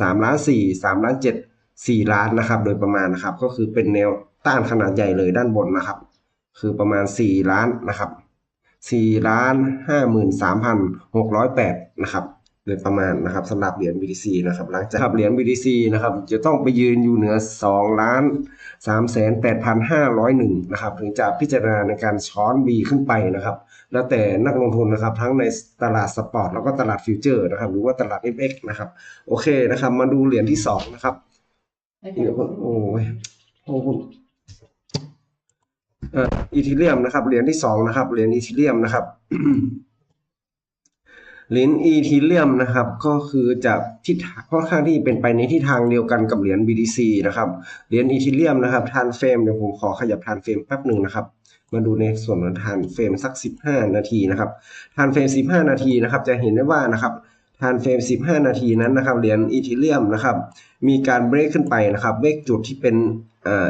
สามล้านสี่สามล้านเจ็ดสี่ล้านนะครับ โดยประมาณนะครับ ก็คือเป็นแนวต้านขนาดใหญ่เลยด้านบนนะครับ คือประมาณสี่ล้านนะครับสี่ล้านห้าหมื่นสามพันหกร้อยแปดนะครับโดยประมาณนะครับสำหรับเหรียญ BTC นะครับหลังจากเหรียญ BTC นะครับจะต้องไปยืนอยู่เหนือ2ล้าน3 8 5 0 1นะครับถึงจะพิจารณาในการช้อน B ขึ้นไปนะครับ แล้วแต่นักลงทุนนะครับ ทั้งในตลาดสปอร์ตแล้วก็ตลาดฟิวเจอร์นะครับ หรือว่าตลาด FX นะครับ โอเคนะครับ มาดูเหรียญที่2นะครับเดี๋ยวโอ้ยโอ้คุณเอ่ออีทีเรียมนะครับเหรียญที่2นะครับเหรียญอีทีเรียมนะครับเหรียญอีทีเรียมนะครับก็คือจะทิศทางค่อนข้างที่เป็นไปในทิศทางเดียวกันกับเหรียญ BTC นะครับเหรียญอีทีเรียมนะครับทานเฟรมเดี๋ยวผมขอขยับทานเฟรมแป๊บหนึ่งนะครับ มาดูในส่วนของทานเฟรมสัก 15 นาทีนะครับทานเฟรม 15 นาทีนะครับ จะเห็นได้ว่านะครับทานเฟรม 15 นาทีนั้นนะครับเหรียญอีทีเรียมนะครับ มีการเบรกขึ้นไปนะครับเบรกจุดที่เป็น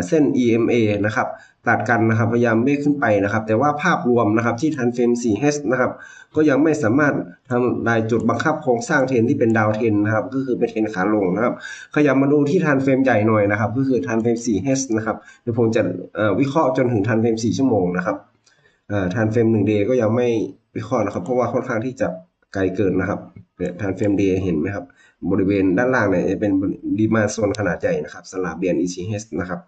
เส้น EMA นะครับตัดกันนะครับพยายามเบรกขึ้นไปนะครับ แต่ว่าภาพรวมนะครับที่ทันเฟรม 4H นะครับก็ยังไม่สามารถทำลายจุดบังคับโครงสร้างเทรนที่เป็นดาวเทรนนะครับก็คือเป็นเทรนขาลงนะครับขยับมาดูที่ทันเฟรมใหญ่หน่อยนะครับก็คือทันเฟรม 4H นะครับเดี๋ยวผมจะวิเคราะห์จนถึงทันเฟรม 4 ชั่วโมงนะครับทันเฟรม 1 day ก็ยังไม่วิเคราะห์นะครับเพราะว่าค่อนข้างที่จะไกลเกินนะครับ เนี่ยทันเฟรม day เห็นไหมครับ บริเวณด้านล่างเนี่ยจะเป็นดีมาโซนขนาดใหญ่นะครับสลับเบียน ECH นะครับ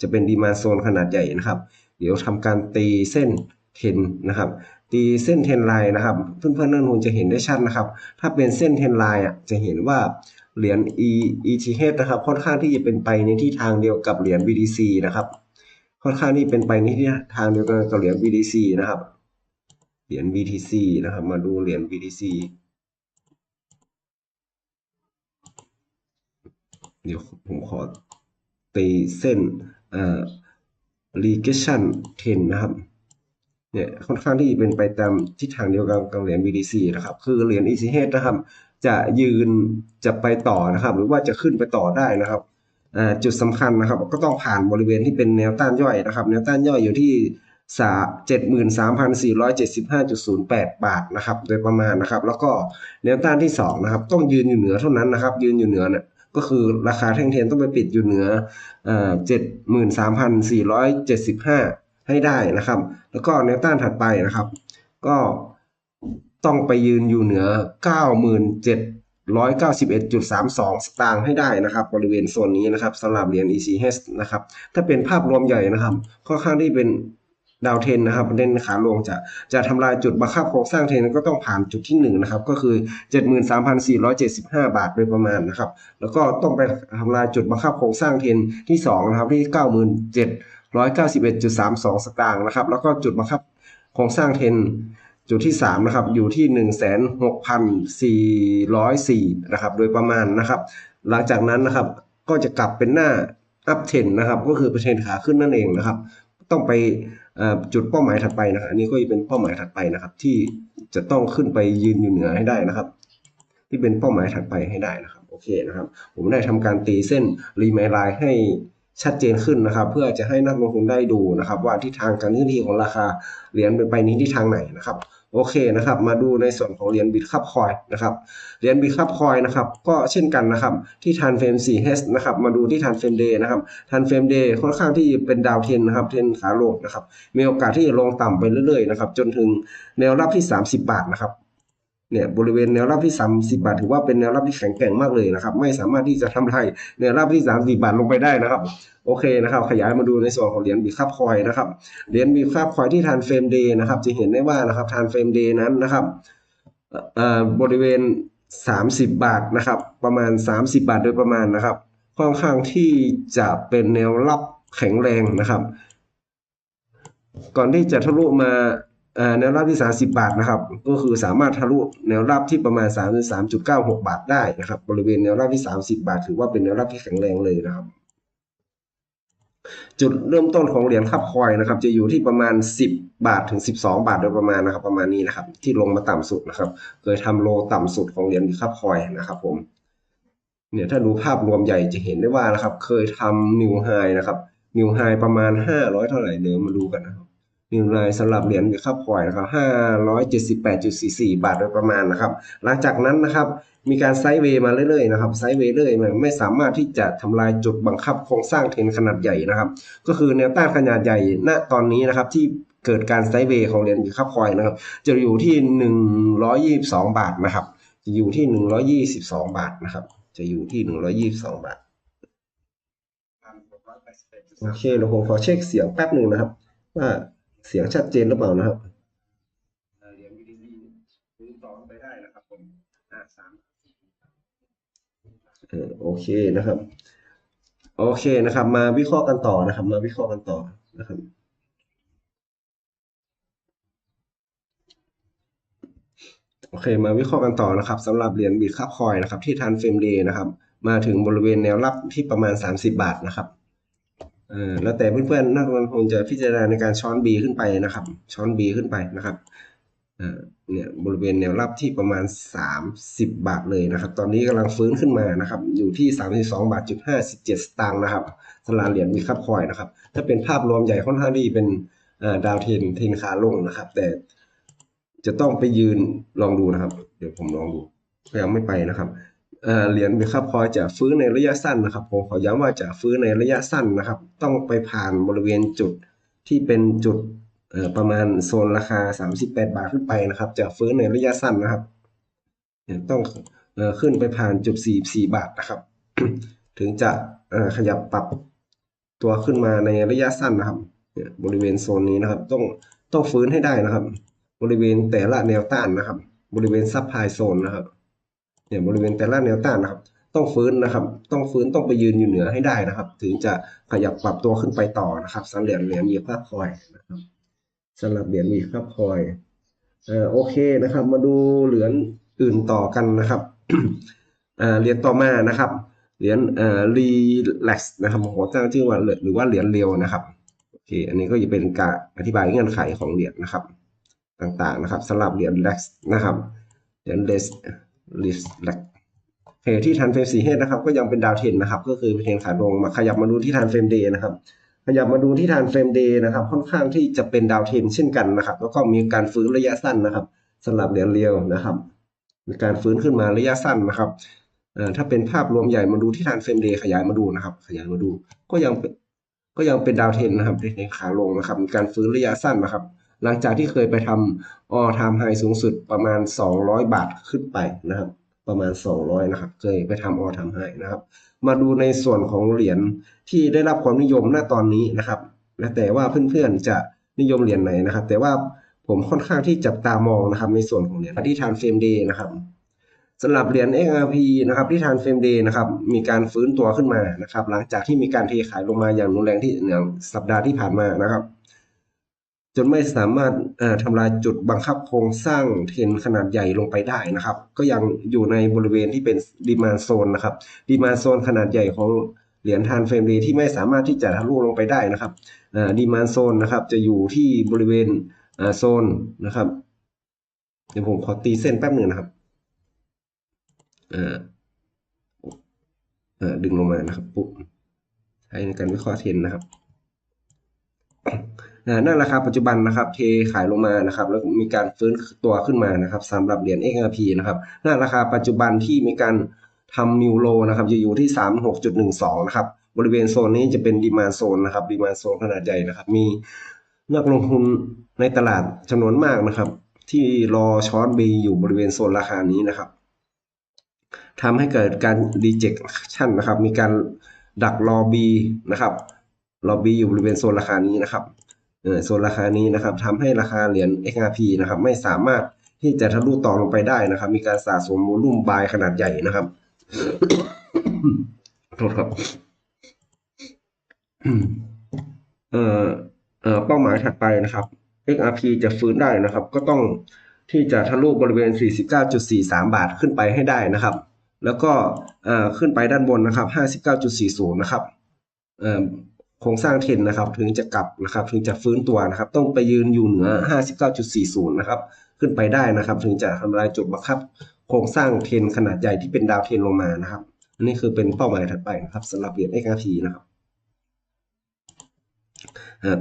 จะเป็นดีมาโซนขนาดใหญ่นะครับ เดี๋ยวทำการตีเส้นเทนนะครับ ตีเส้นเทนไลน์นะครับเพื่อนเพื่อนนักลงทุนจะเห็นได้ชัดนะครับ ถ้าเป็นเส้นเทนไลน์อะจะเห็นว่าเหรียญ E ETH นะครับค่อนข้างที่จะเป็นไปในที่ทางเดียวกับเหรียญ BTC นะครับค่อนข้างที่เป็นไปในที่ทางเดียวกันกับเหรียญ BTC นะครับเหรียญ BTC นะครับ มาดูเหรียญ BTC เดี๋ยวผมขอตีเส้นเอ่อ regression 10 นะครับเนี่ยค่อนข้างที่เป็นไปตามทิศทางเดียวกันกับเหรียญ BTC นะครับ คือเหรียญ ETH นะครับ จะยืนจะไปต่อนะครับ หรือว่าจะขึ้นไปต่อได้นะครับจุดสำคัญนะครับ ก็ต้องผ่านบริเวณที่เป็นแนวต้านย่อยนะครับ แนวต้านย่อยอยู่ที่สาเจ็ดหมื่นสามพันสี่ร้อยเจ็ดสิบห้าจุดศูนย์แปดบาทนะครับ โดยประมาณนะครับ แล้วก็แนวต้านที่สองนะครับ ต้องยืนอยู่เหนือเท่านั้นนะครับ ยืนอยู่เหนือเนี่ย ก็คือราคาแท่งเทียนต้องไปปิดอยู่เหนือเจ็ดหมื่นสามพันสี่ร้อยเจ็ดสิบห้าให้ได้นะครับ แล้วก็แนวต้านถัดไปนะครับ ก็ต้องไปยืนอยู่เหนือเก้าหมื่นเจ็ดร้อยเก้าสิบเอ็ดจุดสามสองสตางค์ให้ได้นะครับ บริเวณโซนนี้นะครับสำหรับเหรียญ ECH นะครับ ถ้าเป็นภาพรวมใหญ่นะครับค่อนข้างที่เป็น ดาวเทนนะครับเด่นขาลงจะจะทำลายจุดบังคับโครงสร้างเทนก็ต้องผ่านจุดที่1นนะครับก็คือ 73,475 บาทโดยประมาณนะครับแล้วก็ต้องไปทำลายจุดบังคับโครงสร้างเทนที่2นะครับที่ 97,191.32 สตางค์นะครับแล้วก็จุดบังคับโครงสร้างเทนจุดที่3นะครับอยู่ที่ 16,404นะครับโดยประมาณนะครับ หลังจากนั้นนะครับก็จะกลับเป็นหน้าอัพเทนนะครับก็คือเปอร์เซ็นขาขึ้นนั่นเองนะครับ ต้องไป จุดเป้าหมายถัดไปนะอันนี้ก็จะเป็นเป้าหมายถัดไปนะครับ ที่จะต้องขึ้นไปยืนอยู่เหนือให้ได้นะครับ ที่เป็นเป้าหมายถัดไปให้ได้นะครับโอเคนะครับ ผมได้ทำการตีเส้นรีไมลายให้ชัดเจนขึ้นนะครับ เพื่อจะให้นักลงทุนได้ดูนะครับ ว่าทิศทางการเคลื่อนที่ของราคาเหรียญเป็นไปนี้ทิศทางไหนนะครับ โอเคนะครับ มาดูในส่วนของเหรียญบิตคับคอยนะครับเหรียญบิตคับคอยนะครับก็เช่นกันนะครับที่ทันเฟรม 4H นะครับมาดูที่ทันเฟรมเดย์นะครับทันเฟรมเดย์ค่อนข้างที่เป็นดาวเทนนะครับเทนขาลงนะครับมีโอกาสที่จะลงต่ำไปเรื่อยๆนะครับจนถึงแนวรับที่ 30 บาทนะครับ เนี่ยบริเวณแนวรับที่ 30 บาท ถือว่าเป็นแนวรับที่แข็งแกร่งมากเลยนะครับ ไม่สามารถที่จะทำลายแนวรับที่ 30 บาทลงไปได้นะครับ โอเคนะครับ ขยายมาดูในส่วนของเหรียญบีคับคอยนะครับเหรียญบีคับคอยที่ทานเฟรมเดย์นะครับ จะเห็นได้ว่านะครับทานเฟรมเดย์นั้นนะครับบริเวณ 30 บาทนะครับ ประมาณ 30 บาทโดยประมาณนะครับ ค่อนข้างที่จะเป็นแนวรับแข็งแรงนะครับ ก่อนที่จะทะลุมา แนวรับที่ 30 บาทนะครับ ก็คือสามารถทะลุแนวรับที่ประมาณ 33.96 บาทได้นะครับ บริเวณแนวรับที่ 30 บาท ถือว่าเป็นแนวรับที่แข็งแรงเลยนะครับ จุดเริ่มต้นของเหรียญคับคอยนะครับ จะอยู่ที่ประมาณ 10 บาทถึง 12 บาทโดยประมาณนะครับ ประมาณนี้นะครับ ที่ลงมาต่ำสุดนะครับ เคยทำโลต่ำสุดของเหรียญคับคอยนะครับผม เนี่ยถ้าดูภาพรวมใหญ่จะเห็นได้ว่านะครับ เคยทำนิวไฮนะครับ นิวไฮประมาณ 500 เท่าไหร่เดี๋ยวมาดูกันนะครับ มีกำไรสำหรับเหรียญบิตคับคอยนะครับห้าร้อยเจ็ดสิบแปดจุดสี่สี่บาทโดยประมาณนะครับ หลังจากนั้นนะครับมีการไซด์เวย์มาเรื่อยๆนะครับไซด์เวย์เรื่อยมันไม่สามารถที่จะทำลายจุดบังคับโครงสร้างเทรนขนาดใหญ่นะครับ ก็คือแนวต้านขนาดใหญ่ณตอนนี้นะครับที่เกิดการไซด์เวย์ของเหรียญบิตคับคอยนะครับ จะอยู่ที่หนึ่งร้อยยี่สิบสองบาทนะครับจะอยู่ที่หนึ่งร้อยี่สิบสองบาทนะครับ จะอยู่ที่หนึ่งร้อยี่สิบสองบาทโอเคเดี๋ยวผมขอเช็คเสียงแป๊บหนึ่งนะครับ ว่า เสียงชัดเจนหรือเปล่านะครับเหรียญ BTC ซื้อต่อไปได้นะครับผมห้าสามเออโอเคนะครับ โอเคนะครับ มาวิเคราะห์กันต่อนะครับ มาวิเคราะห์กันต่อนะครับโอเค มาวิเคราะห์กันต่อนะครับสำหรับเหรียญบิตคับคอยนะครับ ที่ทันเฟรมเดย์นะครับ มาถึงบริเวณแนวรับที่ประมาณ 30 บาทนะครับ เออแล้วแต่เพื่อนๆนักลงทุนจะพิจารณาในการช้อน B ขึ้นไปนะครับ ช้อน B ขึ้นไปนะครับเนี่ยบริเวณแนวรับที่ประมาณ 30 บาทเลยนะครับ ตอนนี้กำลังฟื้นขึ้นมานะครับ อยู่ที่ 32 บาทจุด57สตางค์นะครับสำหรับเหรียญมีคับคอยนะครับ ถ้าเป็นภาพรวมใหญ่ค่อนข้างที่เป็นดาวเทนเทนขาลงนะครับ แต่จะต้องไปยืนลองดูนะครับ เดี๋ยวผมลองดูก็ยังไม่ไปนะครับ เหรียญบิตคับคอยจะฟื้นในระยะสั้นนะครับ ผมขอย้ำว่าจะฟื้นในระยะสั้นนะครับ ต้องไปผ่านบริเวณจุดที่เป็นจุดประมาณโซนราคา 38 บาทขึ้นไปนะครับ จะฟื้นในระยะสั้นนะครับต้องขึ้นไปผ่านจุด 44 บาทนะครับ ถึงจะขยับปรับตัวขึ้นมาในระยะสั้นนะครับบริเวณโซนนี้นะครับ ต้องต้องฟื้นให้ได้นะครับ บริเวณแต่ละแนวต้านนะครับ บริเวณซับไพโซนนะครับ เนี่ยบริเวณแต่ละแนวต้านนะครับ ต้องฟื้นนะครับ ต้องฟื้นต้องไปยืนอยู่เหนือให้ได้นะครับ ถึงจะขยับปรับตัวขึ้นไปต่อนะครับสำหรับเหรียญเหรียญมีภาพคอยนะครับสำหรับเหรียญมีภาพคอยเอ่อโอเคนะครับ มาดูเหรียญอื่นต่อกันนะครับอ่าเหรียญต่อมานะครับเหรียญเอ่อรีแลกซ์นะครับผมขอตั้งชื่อว่าหรือว่าเหรียญเร็วนะครับโอเคอันนี้ก็จะเป็นการอธิบายเงื่อนไขของเหรียญนะครับ ต่างๆนะครับสำหรับเหรียญแลกซ์นะครับเหรียญเลส ลิสแลกเคที่ทันเฟรมสี่เฮดนะครับ ก็ยังเป็นดาวเทนนะครับ ก็คือเป็นเทรนขาลงมาขยับมาดูที่ทันเฟรมเดย์นะครับ ขยับมาดูที่ทันเฟรมเดย์นะครับ ค่อนข้างที่จะเป็นดาวเทนเช่นกันนะครับ แล้วก็มีการฟื้นระยะสั้นนะครับสำหรับเหรียญเรียวนะครับ มีการฟื้นขึ้นมาระยะสั้นนะครับถ้าเป็นภาพรวมใหญ่มาดูที่ทันเฟรมเดย์ขยายมาดูนะครับ ขยายมาดู ก็ยังเป็นก็ยังเป็นดาวเทนนะครับในขาลงนะครับ มีการฟื้นระยะสั้นนะครับ หลังจากที่เคยไปทำออทำไฮสูงสุดประมาณ 200 บาทขึ้นไปนะครับ ประมาณ 200 นะครับ เคยไปทำออทำไฮนะครับ มาดูในส่วนของเหรียญที่ได้รับความนิยมณตอนนี้นะครับและแต่ว่าเพื่อนๆจะนิยมเหรียญไหนนะครับ แต่ว่าผมค่อนข้างที่จับตามองนะครับ ในส่วนของเหรียญที่ทานเฟรมเดย์นะครับสำหรับเหรียญ XRP นะครับที่ทานเฟรมเดย์นะครับมีการฟื้นตัวขึ้นมานะครับ หลังจากที่มีการเทขายลงมาอย่างรุนแรงที่อย่างสัปดาห์ที่ผ่านมานะครับ จนไม่สามารถทำลายจุดบังคับโครงสร้างเทนขนาดใหญ่ลงไปได้นะครับ ก็ยังอยู่ในบริเวณที่เป็นดีมาโซนนะครับดีมาโซนขนาดใหญ่ของเหรียญทานเฟรมเดย์ที่ไม่สามารถที่จะทะลุลงไปได้นะครับดีมาโซนนะครับ จะอยู่ที่บริเวณโซนนะครับ เดี๋ยวผมขอตีเส้นแป๊บหนึ่งนะครับดึงลงมานะครับปุ๊บใช้ในการวิเคราะห์เทนนะครับ อ่าหน้าราคาปัจจุบันนะครับเทขายลงมานะครับแล้วมีการฟื้นตัวขึ้นมานะครับสำหรับเหรียญ XRP นะครับหน้าราคาปัจจุบันที่มีการทำนิวโลนะครับจะอยู่ที่ 36.12 นะครับบริเวณโซนนี้จะเป็นดีมาโซนนะครับดีมาโซนขนาดใหญ่นะครับมีนักลงทุนในตลาดจำนวนมากนะครับ ที่รอช้อนบีอยู่บริเวณโซนราคานี้นะครับทำให้เกิดการ rejection นะครับ มีการดักรอบีนะครับรอบีอยู่บริเวณโซนราคานี้นะครับ โซนราคานี้นะครับทำให้ราคาเหรียญ XRP นะครับไม่สามารถที่จะทะลุต่อลงไปได้นะครับ มีการสะสมโวลุ่มบายขนาดใหญ่นะครับโทษครับเอ่อเอ่อเป้าหมายถัดไปนะครับ XRP จะฟื้นได้นะครับ ก็ต้องที่จะทะลุบริเวณ 49.43 บาทขึ้นไปให้ได้นะครับ แล้วก็เอ่อขึ้นไปด้านบนนะครับ 59.40 นะครับเอ่อ โครงสร้างเทรนนะครับ ถึงจะกลับนะครับ ถึงจะฟื้นตัวนะครับ ต้องไปยืนอยู่เหนือ 59.40 นะครับ ขึ้นไปได้นะครับ ถึงจะทำลายจุดบังคับ โครงสร้างเทรนขนาดใหญ่ที่เป็นดาวเทรนลงมานะครับอันนี้คือเป็นเป้าหมายถัดไปนะครับสำหรับเหรียญ XRP นะครับ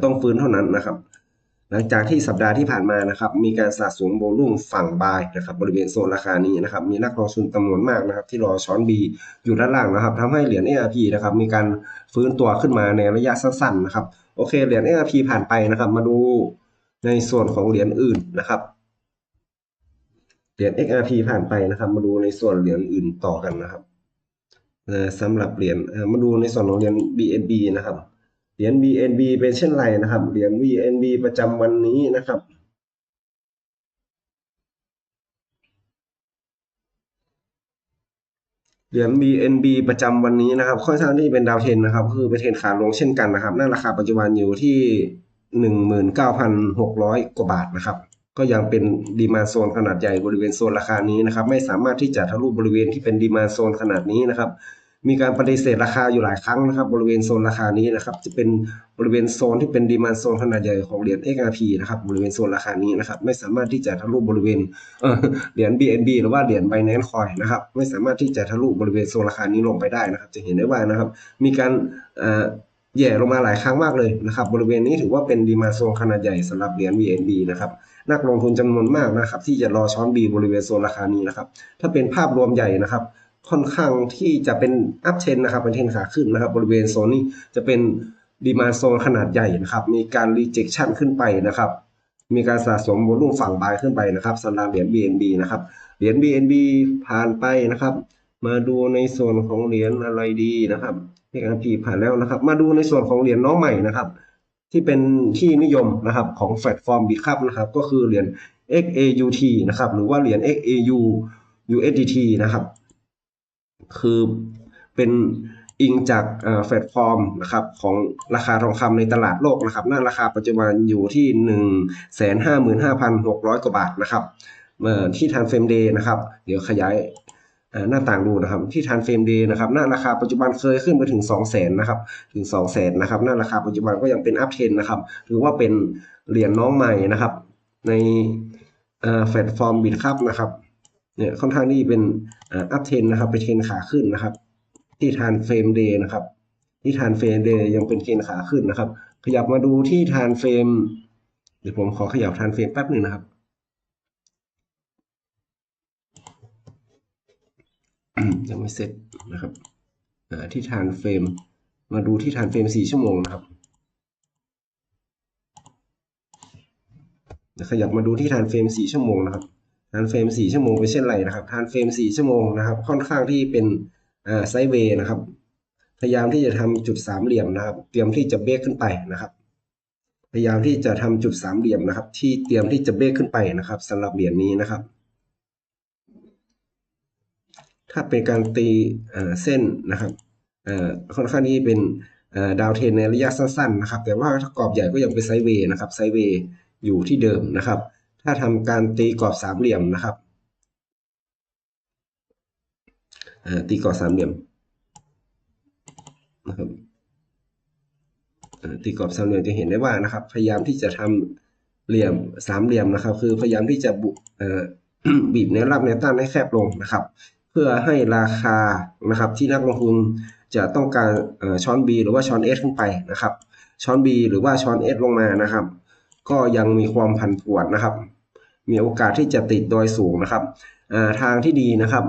ต้องฟื้นเท่านั้นนะครับ หลังจากที่สัปดาห์ที่ผ่านมานะครับมีการสะสมโวลุ่มฝั่งบายนะครับบริเวณโซนราคานี้นะครับมีนักลงทุนจำนวนมากนะครับที่รอช้อน B อยู่ด้านล่างนะครับทำให้เหรียญ ARP นะครับมีการฟื้นตัวขึ้นมาในระยะสั้นๆนะครับโอเคเหรียญ ARP ผ่านไปนะครับ มาดูในส่วนของเหรียญอื่นนะครับเหรียญ XRP ผ่านไปนะครับ มาดูในส่วนเหรียญอื่นต่อกันนะครับสำหรับเหรียญมาดูในส่วนของเหรียญ BNB นะครับ เหรียญ BNB เป็นเช่นไรนะครับ เหรียญ BNB ประจำวันนี้นะครับ เหรียญ BNB ประจำวันนี้นะครับ ค่อนข้างที่เป็นดาวเทนนะครับ คือเป็นเทนขาลงเช่นกันนะครับหน้าราคาปัจจุบันอยู่ที่19,600กว่าบาทนะครับ ก็ยังเป็นดีมาโซนขนาดใหญ่บริเวณโซนราคานี้นะครับ ไม่สามารถที่จะทะลุบริเวณที่เป็นดีมาโซนขนาดนี้นะครับ มีการปฏิเสธราคาอยู่หลายครั้งนะครับ บริเวณโซนราคานี้นะครับ จะเป็นบริเวณโซนที่เป็นดีมาโซนขนาดใหญ่ของเหรียญ XRP นะครับ บริเวณโซนราคานี้นะครับ ไม่สามารถที่จะทะลุบริเวณเหรียญ BNB หรือว่าเหรียญ Binance Coin นะครับ ไม่สามารถที่จะทะลุบริเวณโซนราคานี้ลงไปได้นะครับ จะเห็นได้ว่านะครับ มีการเอ่อแย่ลงมาหลายครั้งมากเลยนะครับ บริเวณนี้ถือว่าเป็นดีมาโซนขนาดใหญ่สำหรับเหรียญ BNB นะครับนักลงทุนจำนวนมากนะครับ ที่จะรอช้อน B บริเวณโซนราคานี้นะครับ ถ้าเป็นภาพรวมใหญ่นะครับ ค่อนข้างที่จะเป็นอัพเทนนะครับเป็นเทรนขาขึ้นนะครับ บริเวณโซนนี้จะเป็นดีมาโซนขนาดใหญ่นะครับ มีการรีเจคชันขึ้นไปนะครับ มีการสะสมโวลุ่มฝั่งบายขึ้นไปนะครับสำหรับเหรียญ BNB นะครับ เหรียญ BNB ผ่านไปนะครับ มาดูในส่วนของเหรียญอะไรดีนะครับ XRP ผ่านแล้วนะครับ มาดูในส่วนของเหรียญน้องใหม่นะครับ ที่เป็นที่นิยมนะครับของแพลตฟอร์ม Bitcup นะครับ ก็คือเหรียญ XAUT นะครับ หรือว่าเหรียญ XAU USDT นะครับ คือเป็นอิงจากเอ่อแพลตฟอร์มนะครับของราคาทองคำในตลาดโลกนะครับน้าราคาปัจจุบันอยู่ที่หนึ่งแสนห้าหมื่นห้าพันหกร้อยกว่าบาทนะครับที่ทานเฟรมเดย์นะครับ เดี๋ยวขยายหน้าต่างดูนะครับ ที่ทานเฟรมเดย์นะครับหน้าราคาปัจจุบันเคยขึ้นไปถึง 2 0 0แสนนะครับถึง 2 0 0แสนนะครับหน้าราคาปัจจุบันก็ยังเป็นอัพเทนนะครับหรือว่าเป็นเหรียญน้องใหม่นะครับ ในเอ่อแพลตฟอร์มบิตคัพนะครับ เนี่ยค่อนข้างที่เป็นอัพเทนนะครับเป็นเทรนขาขึ้นนะครับ ที่ทานเฟรมเดย์นะครับ ที่ทานเฟรมเดย์ยังเป็นเทรนขาขึ้นนะครับ ขยับมาดูที่ทานเฟรมเดี๋ยวผมขอขยับทานเฟรมแป๊บหนึ่งนะครับยังไม่เสร็จนะครับอ่าที่ทานเฟรมมาดูที่ทานเฟรมสี่ชั่วโมงนะครับขยับมาดูที่ทานเฟรมสี่ชั่วโมงนะครับ ทานเฟรม4ชั่วโมงเป็นเช่นไรนะครับทานเฟรม4ชั่วโมงนะครับ ค่อนข้างที่เป็นอ่าไซเวย์นะครับ พยายามที่จะทำจุดสามเหลี่ยมนะครับ เตรียมที่จะเบรกขึ้นไปนะครับ พยายามที่จะทำจุดสามเหลี่ยมนะครับ ที่เตรียมที่จะเบรกขึ้นไปนะครับสำหรับเหรียญนี้นะครับ ถ้าเป็นการตีเส้นนะครับค่อนข้างที่เป็นดาวเทนในระยะสั้นๆนะครับ แต่ว่าถ้ากรอบใหญ่ก็ยังเป็นไซเวย์นะครับไซเวย์อยู่ที่เดิมนะครับ ถ้าทำการตีกรอบสามเหลี่ยมนะครับตีกรอบสามเหลี่ยมนะครับตีกรอบสามเหลี่ยมจะเห็นได้ว่านะครับ พยายามที่จะทำเหลี่ยมสามเหลี่ยมนะครับ คือพยายามที่จะบุบีบแนวรับแนวต้านให้แคบลงนะครับ เพื่อให้ราคานะครับ ที่นักลงทุนจะต้องการช้อน B หรือว่าช้อน S ขึ้นไปนะครับ ช้อน B หรือว่าช้อน S ลงมานะครับ ก็ยังมีความผันผวนนะครับ มีโอกาสที่จะติดดอยสูงนะครับทางที่ดีนะครับ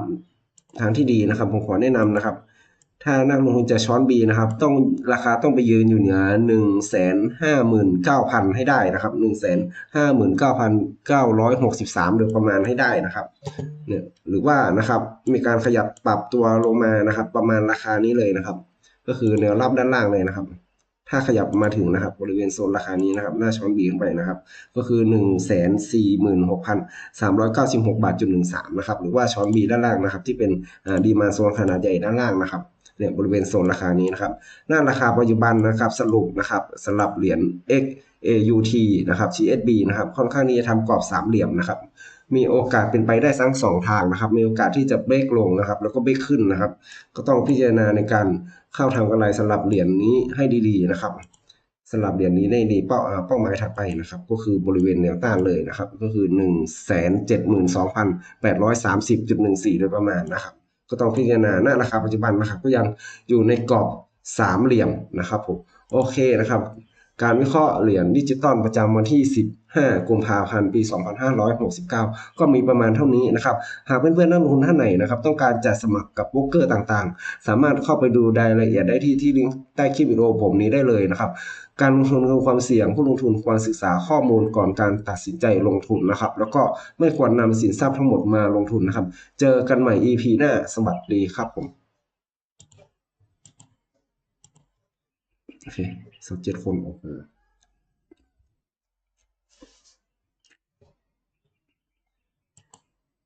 ทางที่ดีนะครับผมขอแนะนำนะครับ ถ้านักลงทุนจะช้อน B นะครับ ต้องราคาต้องไปยืนอยู่เหนือหนึ่งแสนห้าหมื่นเก้าพันให้ได้นะครับหนึ่งแสนห้าหมื่นเก้าพันเก้าร้อยหกสิบสามโดยประมาณให้ได้นะครับเนี่ยหรือว่านะครับมีการขยับปรับตัวลงมานะครับ ประมาณราคานี้เลยนะครับ ก็คือแนวรับด้านล่างเลยนะครับ ถ้าขยับมาถึงนะครับบริเวณโซนราคานี้นะครับหน้าช้อนบีขึ้นไปนะครับ ก็คือ 1 4 6 3 9 6บาทจุดหนึ่งสามนะครับหรือว่าช้อนบีด้านล่างนะครับ ที่เป็นดีมาโซนขนาดใหญ่ด้านล่างนะครับเนี่ยบริเวณโซนราคานี้นะครับ หน้าราคาปัจจุบันนะครับสรุปนะครับสำหรับเหรียญ X AUT นะครับ CSB นะครับค่อนข้างที่จะทำกรอบสามเหลี่ยมนะครับ มีโอกาสเป็นไปได้ทั้งสองทางนะครับ มีโอกาสที่จะเบรกลงนะครับ แล้วก็เบรกขึ้นนะครับ ก็ต้องพิจารณาในการเข้าทำกำไรสำหรับเหรียญนี้ให้ดีๆนะครับสำหรับเหรียญนี้ในดีเป้าเป้าหมายถัดไปนะครับ ก็คือบริเวณแนวต้านเลยนะครับ ก็คือ 1 7 2 8 3 0 1 4 โดยประมาณนะครับ ก็ต้องพิจารณาณราคาปัจจุบันนะครับ ก็ยังอยู่ในกรอบสามเหลี่ยมนะครับผมโอเคนะครับ การวิเคราะห์เหรียญดิจิตอลประจำวันที่ 15 กุมภาพันธ์ ปี 2569 ก็มีประมาณเท่านี้นะครับ หากเพื่อนๆนักลงทุนท่านไหนนะครับ ต้องการจะสมัครกับโบรกเกอร์ต่างๆ สามารถเข้าไปดูรายละเอียดได้ที่ที่ลิงก์ใต้คลิปวิดีโอผมนี้ได้เลยนะครับ การลงทุนคือความเสี่ยง ผู้ลงทุนควรศึกษาข้อมูลก่อนการตัดสินใจลงทุนนะครับ แล้วก็ไม่ควรนำสินทรัพย์ทั้งหมดมาลงทุนนะครับ เจอกันใหม่ EP หน้า สวัสดีครับผมโอเค สักเจ็ดคนออกมา